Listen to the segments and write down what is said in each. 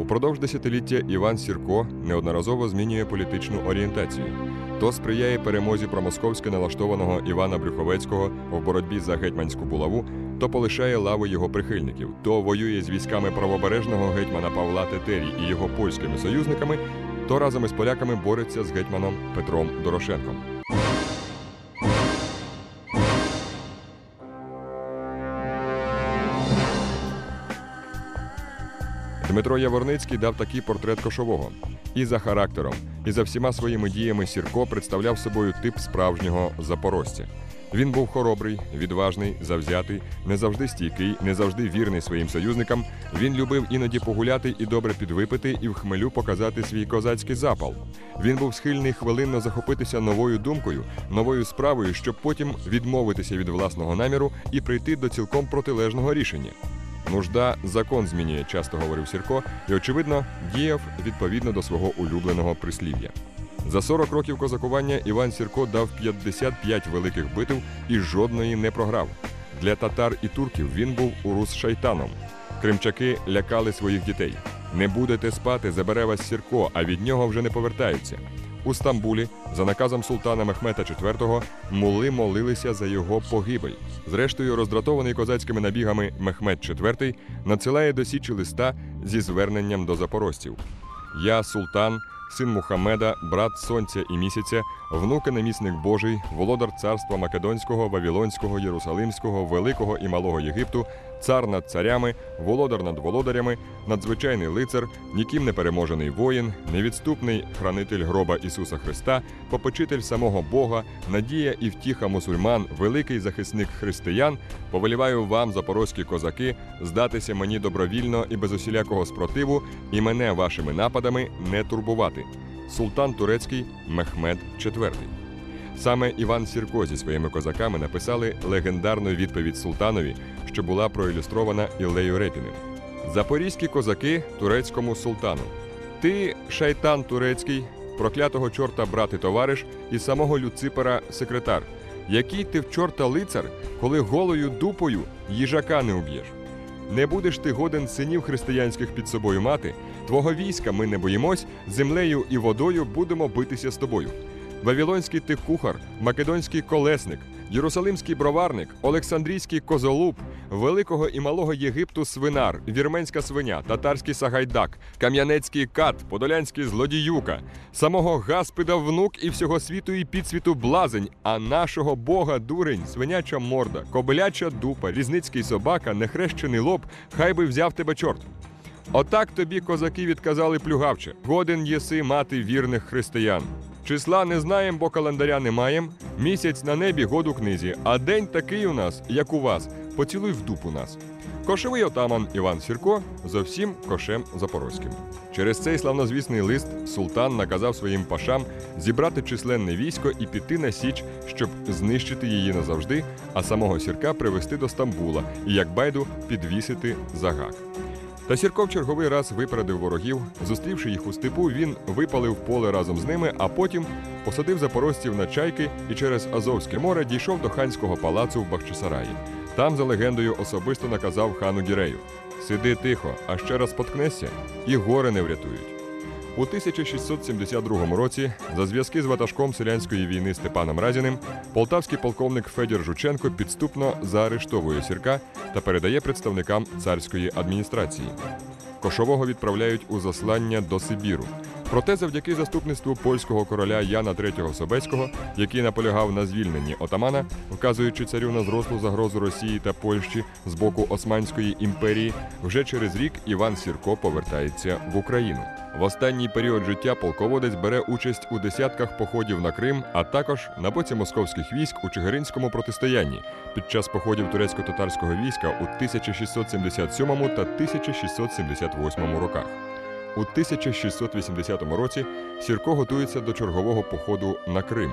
Упродовж десятиліття Іван Сірко неодноразово змінює політичну орієнтацію. То сприяє перемозі промосковськи налаштованого Івана Брюховецького в боротьбі за гетьманську булаву, то полишає лаву його прихильників, то воює з військами правобережного гетьмана Павла Тетері і його польськими союзниками, то разом із поляками бореться з гетьманом Петром Дорошенком. Дмитро Яворницький дав такий портрет кошового. І за характером, і за всіма своїми діями Сірко представляв собою тип справжнього запорожця. Він був хоробрий, відважний, завзятий, не завжди стійкий, не завжди вірний своїм союзникам. Він любив іноді погуляти і добре підвипити, і в хмелю показати свій козацький запал. Він був схильний хвилинно захопитися новою думкою, новою справою, щоб потім відмовитися від власного наміру і прийти до цілком протилежного рішення. Нужда закон змінює, часто говорив Сірко, і, очевидно, діяв відповідно до свого улюбленого прислів'я. За 40 років козакування Іван Сірко дав 55 великих битв і жодної не програв. Для татар і турків він був урус шайтаном. Кримчаки лякали своїх дітей. Не будете спати, забере вас Сірко, а від нього вже не повертаються. У Стамбулі, за наказом султана Мехмета IV, мули молилися за його погибель. Зрештою, роздратований козацькими набігами Мехмет IV надсилає до Січі листа зі зверненням до запорожців. Я султан, син Мухаммеда, брат сонця і місяця, внук і намісник Божий, володар царства Македонського, Вавилонського, Єрусалимського, Великого і Малого Єгипту, цар над царями, володар над володарями, надзвичайний лицар, ніким не переможений воїн, невідступний хранитель гроба Ісуса Христа, попечитель самого Бога, надія і втіха мусульман, великий захисник християн, повеліваю вам, запорозькі козаки, здатися мені добровільно і без усілякого спротиву, і мене вашими нападами не турбувати. Султан турецький Мехмед IV. Саме Іван Сірко зі своїми козаками написали легендарну відповідь султанові, що була проілюстрована Іллею Репіним. Запорізькі козаки турецькому султану. Ти, шайтан турецький, проклятого чорта брат і товариш, і самого Люципера секретар. Який ти в чорта лицар, коли голою дупою їжака не уб'єш? Не будеш ти годен синів християнських під собою мати, твого війська ми не боїмось, землею і водою будемо битися з тобою. Вавилонський ти кухар, македонський колесник, єрусалимський броварник, Олександрійський козолуб, великого і малого Єгипту свинар, вірменська свиня, татарський сагайдак, кам'янецький кат, подолянський злодіюка, самого Гаспида внук і всього світу і підсвіту блазень, а нашого Бога дурень, свиняча морда, кобиляча дупа, різницький собака, нехрещений лоб, хай би взяв тебе чорт. Отак тобі козаки відказали плюгавче. Годен єси мати вірних християн. Числа не знаєм, бо календаря не маєм. Місяць на небі, год у книзі, а день такий у нас, як у вас. Поцілуй в дупу нас. Кошовий отаман Іван Сірко зо всім кошем запорозьким. Через цей славнозвісний лист султан наказав своїм пашам зібрати численне військо і піти на січ, щоб знищити її назавжди, а самого сірка привезти до Стамбула і як байду підвісити за гак. Та Сірко в черговий раз випередив ворогів. Зустрівши їх у степу, він випалив поле разом з ними, а потім посадив запорожців на чайки і через Азовське море дійшов до ханського палацу в Бахчисараї. Там, за легендою, особисто наказав хану Гірею: Сиди тихо, а ще раз споткнешся, і гори не врятують. У 1672 році за зв'язки з ватажком селянської війни Степаном Разіним полтавський полковник Федір Жученко підступно заарештовує сірка та передає представникам царської адміністрації. Кошового відправляють у заслання до Сибіру. Проте, завдяки заступництву польського короля Яна III Собецького, який наполягав на звільненні отамана, вказуючи царю на зрослу загрозу Росії та Польщі з боку Османської імперії, вже через рік Іван Сірко повертається в Україну. В останній період життя полководець бере участь у десятках походів на Крим, а також на боці московських військ у Чигиринському протистоянні під час походів турецько-татарського війська у 1677 та 1678 роках. У 1680 році Сірко готується до чергового походу на Крим.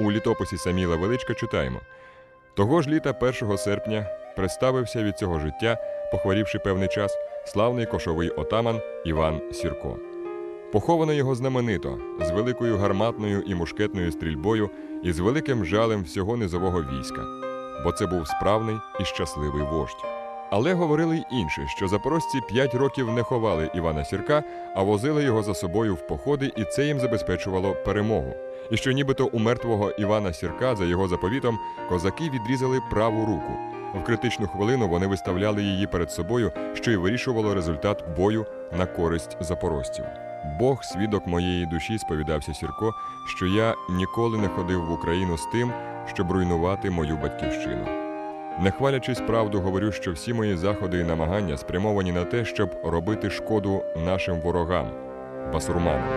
У літописі Саміла Величка читаємо: того ж літа 1 серпня представився від цього життя, похворівши певний час, славний кошовий отаман Іван Сірко. Поховано його знаменито з великою гарматною і мушкетною стрільбою і з великим жалем всього низового війська, бо це був справний і щасливий вождь. Але говорили й інше, що запорожці п'ять років не ховали Івана Сірка, а возили його за собою в походи, і це їм забезпечувало перемогу. І що нібито у мертвого Івана Сірка за його заповітом козаки відрізали праву руку. В критичну хвилину вони виставляли її перед собою, що й вирішувало результат бою на користь запорожців. Бог, свідок моєї душі, сповідався Сірко, що я ніколи не ходив в Україну з тим, щоб руйнувати мою батьківщину. Не хвалячись правду, говорю, що всі мої заходи і намагання спрямовані на те, щоб робити шкоду нашим ворогам басурманам.